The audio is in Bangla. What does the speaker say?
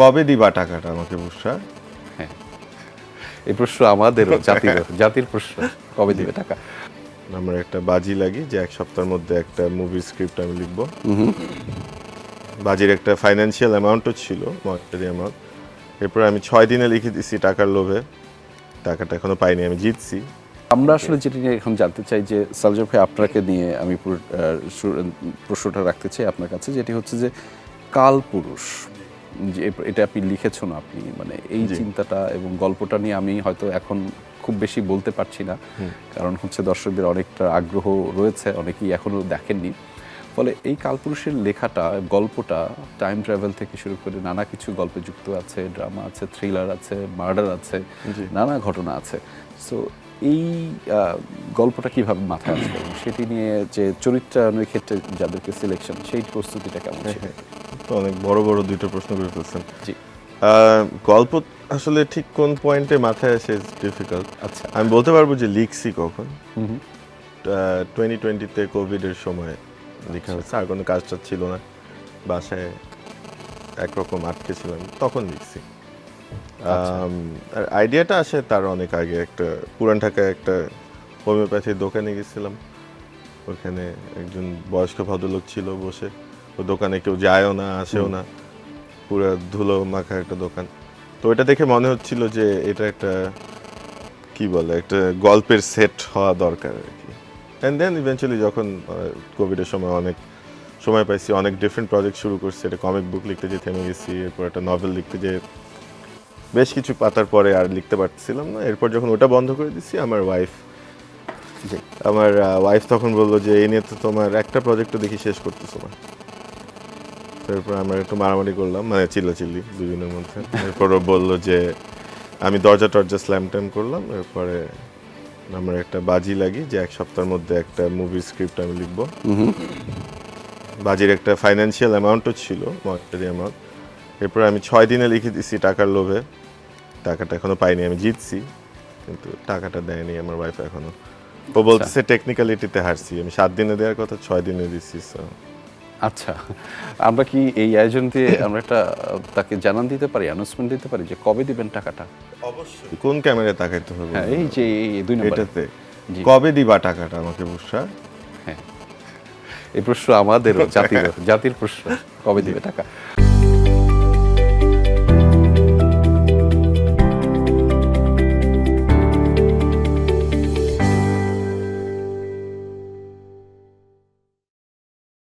কবে দিবা টাকাটা আমাকে বুসরা? হ্যাঁ। এই প্রশ্ন আমাদেরও জাতির জাতির প্রশ্ন কবে দিবে টাকা? আমার একটা বাজি লাগি যে এক সপ্তাহের মধ্যে একটা মুভির স্ক্রিপ্ট আমি লিখব। বাজির একটা ফাইন্যান্সিয়াল অ্যামাউন্টও ছিল মনিটারি অ্যামাউন্ট এরপর আমি ছয় দিনে লিখে দিছি টাকার লোভে। টাকাটা এখনও পাইনি আমি জিতছি। আমরা আসলে যেটা নিয়ে এখন জানতে চাই যে সালজার ভাই আপনাকে নিয়ে আমি প্রশ্নটা রাখতে চাই আপনার কাছে যেটি হচ্ছে যে কাল পুরুষ যে এটা আপনি লিখেছেন আপনি মানে এই চিন্তাটা এবং গল্পটা নিয়ে আমি হয়তো এখন খুব বেশি বলতে পারছি না। কারণ হচ্ছে দর্শকদের অনেকটা আগ্রহ রয়েছে অনেকেই এখনও দেখেননি। ফলে এই কালপুরুষের লেখাটা গল্পটা টাইম ট্রাভেল থেকে শুরু করে নানা কিছু গল্পে যুক্ত আছে ড্রামা আছে থ্রিলার আছে মার্ডার আছে নানা ঘটনা আছে। সো এই গল্পটা কীভাবে মাথায় আসলো? এবং সেটি নিয়ে যে চরিত্রায়নের ক্ষেত্রে যাদেরকে সিলেকশন সেই প্রস্তুতিটা কেমন ছিল? তো অনেক বড় বড় দুটো প্রশ্ন করে ফেলছেন। জি। গল্প আসলে ঠিক কোন পয়েন্টে মাথায় আসে ডিফিকাল্ট আচ্ছা। আমি বলতে পারব যে লিখছি কখন। টোয়েন্টি টোয়েন্টিতে কোভিডের সময় লেখা হয়েছে। আর কোনো কাজটা ছিল না। বাসায় একরকম আটকে ছিলাম। তখন লিখছি। আর আইডিয়াটা আসে তার অনেক আগে একটা পুরান ঢাকায় একটা হোমিওপ্যাথির দোকানে গেছিলাম। ওখানে একজন বয়স্ক ভদ্রলোক ছিল বসে। ও দোকানে কেউ যায়ও না আসেও না। পুরো ধুলো মাখা একটা দোকান। তো এটা দেখে মনে হচ্ছিল যে এটা একটা কি বলে একটা গল্পের সেট হওয়া দরকার আর কি। অ্যান্ড দেন ইভেনচুয়ালি যখন কোভিডের সময় অনেক সময় পাইছি অনেক ডিফারেন্ট প্রজেক্ট শুরু করছি। একটা কমিক বুক লিখতে যে থেমে গেছি এরপর একটা নভেল লিখতে যে বেশ কিছু পাতার পরে আর লিখতে পারছিলাম না। এরপর যখন ওটা বন্ধ করে দিছি আমার ওয়াইফ আমার ওয়াইফ তখন বলল যে এই নিয়ে তো তোমার একটা প্রজেক্টও দেখি শেষ করতেছো না। তারপর আমরা একটু মারামারি করলাম মানে চিল্লাচিল্লি দুজনের মধ্যে। এরপর বলল যে আমি দরজা টরজা স্ল্যাম ট্যাম করলাম এরপরে আমার একটা বাজি লাগি যে এক সপ্তাহের মধ্যে একটা মুভির স্ক্রিপ্ট আমি লিখব। বাজির একটা ফাইন্যান্সিয়াল অ্যামাউন্টও ছিল মনিটারি অ্যামাউন্ট এরপর আমি ছয় দিনে লিখে দিছি টাকার লোভে। টাকাটা এখনও পাইনি আমি জিতছি কিন্তু টাকাটা দেয়নি আমার ওয়াইফ এখনও। ও বলতেছে টেকনিক্যালিটিতে হারছি আমি সাত দিনে দেওয়ার কথা ছয় দিনে দিচ্ছি আচ্ছা আমরা কি এই আয়োজন দিয়ে আমরা একটা তাকে জানান দিতে পারি অ্যানাউন্সমেন্ট দিতে পারি যে কবে দিবেন টাকাটা? অবশ্যই। কোন ক্যামেরায় তাকাইতে হবে? হ্যাঁ এই যে এই দুই এটাতে। কবে দিবা টাকাটা আমাকে বুসরা হ্যাঁ। এই প্রশ্ন আমাদেরও জাতির জাতির প্রশ্ন কবে দিবে টাকা?